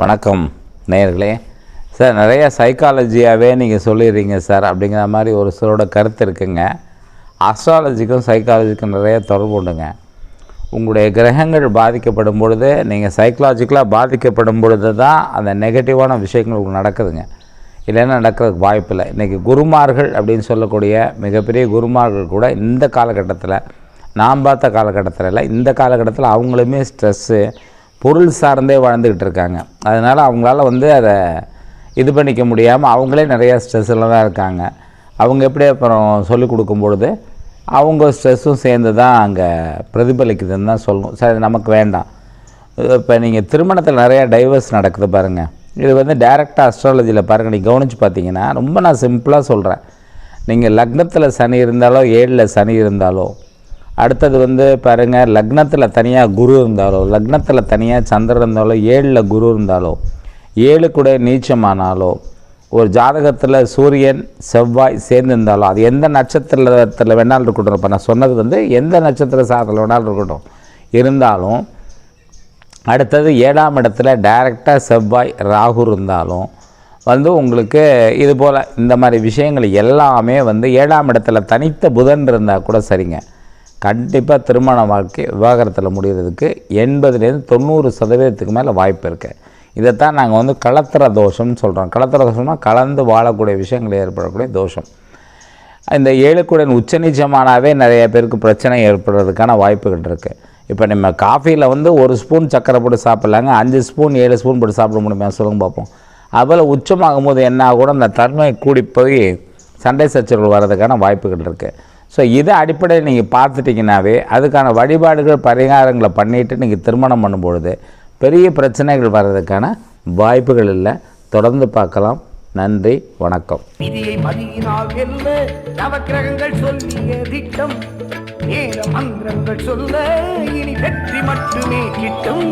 வணக்கம் நேயர்களே. சார் நிறைய சைக்காலஜியாகவே நீங்கள் சொல்லிடுறீங்க சார் அப்படிங்கிற மாதிரி ஒரு சிலரோட கருத்து இருக்குங்க. அஸ்ட்ராலஜிக்கும் சைக்காலஜிக்கும் நிறைய தொடர்பு உண்டுங்க. உங்களுடைய கிரகங்கள் பாதிக்கப்படும் பொழுது நீங்கள் சைக்கலாஜிக்கலாக பாதிக்கப்படும் பொழுது தான் அந்த நெகட்டிவான விஷயங்கள் உங்களுக்கு நடக்குதுங்க. இல்லைன்னா நடக்கிறதுக்கு வாய்ப்பில்லை இன்றைக்கி குருமார்கள் அப்படின்னு சொல்லக்கூடிய மிகப்பெரிய குருமார்கள் கூட இந்த காலகட்டத்தில் நான் பார்த்த காலகட்டத்தில் இல்லை இந்த காலகட்டத்தில் அவங்களுமே ஸ்ட்ரெஸ்ஸு பொருள் சார்ந்தே வாழ்ந்துக்கிட்டு இருக்காங்க. அதனால் அவங்களால வந்து அதை இது பண்ணிக்க முடியாமல் அவங்களே நிறையா ஸ்ட்ரெஸ்ஸில் தான் இருக்காங்க. அவங்க எப்படி அப்புறம் சொல்லிக் கொடுக்கும் பொழுது அவங்க ஸ்ட்ரெஸ்ஸும் சேர்ந்து தான் அங்கே பிரதிபலிக்குதுன்னு தான் சொல்லணும் சரி நமக்கு வேண்டாம். இப்போ நீங்கள் திருமணத்தில் நிறையா டைவர்ஸ் நடக்குது பாருங்கள் இது வந்து டைரெக்டாக அஸ்ட்ராலஜியில் பாருங்கள் நீங்கள் கவனித்து பார்த்தீங்கன்னா ரொம்ப நான் சிம்பிளாக சொல்கிறேன் நீங்கள் லக்னத்தில் சனி இருந்தாலோ ஏழில் சனி இருந்தாலோ அடுத்தது வந்து பாருங்கள் லக்னத்தில் தனியாக குரு இருந்தாலோ லக்னத்தில் தனியாக சந்திரன் இருந்தாலோ ஏழில் குரு இருந்தாலோ ஏழு கூட நீச்சமானாலோ ஒரு ஜாதகத்தில் சூரியன் செவ்வாய் சேர்ந்துருந்தாலோ அது எந்த நட்சத்திரத்தில் வேணாலும் இருக்கட்டும் இப்போ நான் சொன்னது வந்து எந்த நட்சத்திர சாதத்தில் வேணாலும் இருக்கட்டும். இருந்தாலும் அடுத்தது ஏழாம் இடத்துல டைரெக்டாக செவ்வாய் ராகு இருந்தாலும் வந்து உங்களுக்கு இது போல் இந்த மாதிரி விஷயங்கள் எல்லாமே வந்து ஏழாம் இடத்துல தனித்த புதன் இருந்தால் கூட சரிங்க. கண்டிப்பாக திருமண வாழ்க்கை விவாகரத்தில் முடிகிறதுக்கு எண்பதுலேருந்து தொண்ணூறு சதவீதத்துக்கு மேலே வாய்ப்பு இருக்குது இதைத்தான் நாங்கள் வந்து கலத்திர தோஷம்னு சொல்கிறோம் கலத்திர தோஷம்னா கலந்து வாழக்கூடிய விஷயங்கள் ஏற்படக்கூடிய தோஷம். இந்த ஏழுக்குடன் உச்சநீச்சமானாவே நிறைய பேருக்கு பிரச்சனை ஏற்படுறதுக்கான வாய்ப்புகள் இருக்குது இப்போ நம்ம காஃபியில் வந்து ஒரு ஸ்பூன் சக்கரை போட்டு சாப்பிட்லாங்க அஞ்சு ஸ்பூன் ஏழு ஸ்பூன் போட்டு சாப்பிட முடியுமா? சொல்லுங்க பார்ப்போம் அதுபோல் உச்சமாகும் போது என்ன கூட அந்த தன்மை கூடி போய் சண்டை சச்சரவுகள் வர்றதுக்கான வாய்ப்புகள் இருக்குது ஸோ இதை அடிப்படையில் நீங்கள் பார்த்துட்டிங்கனாவே அதுக்கான வழிபாடுகள் பரிகாரங்களை பண்ணிவிட்டு நீங்கள் திருமணம் பண்ணும்பொழுது பெரிய பிரச்சனைகள் வர்றதுக்கான வாய்ப்புகள் இல்லை. தொடர்ந்து பார்க்கலாம். நன்றி வணக்கம். விதியை மதியினால் வெல்ல நவக்கிரகங்கள் சொல்லிய திட்டம். மந்திரங்கள் சொல்ல இனி வெற்றி மட்டுமே கிட்டும்.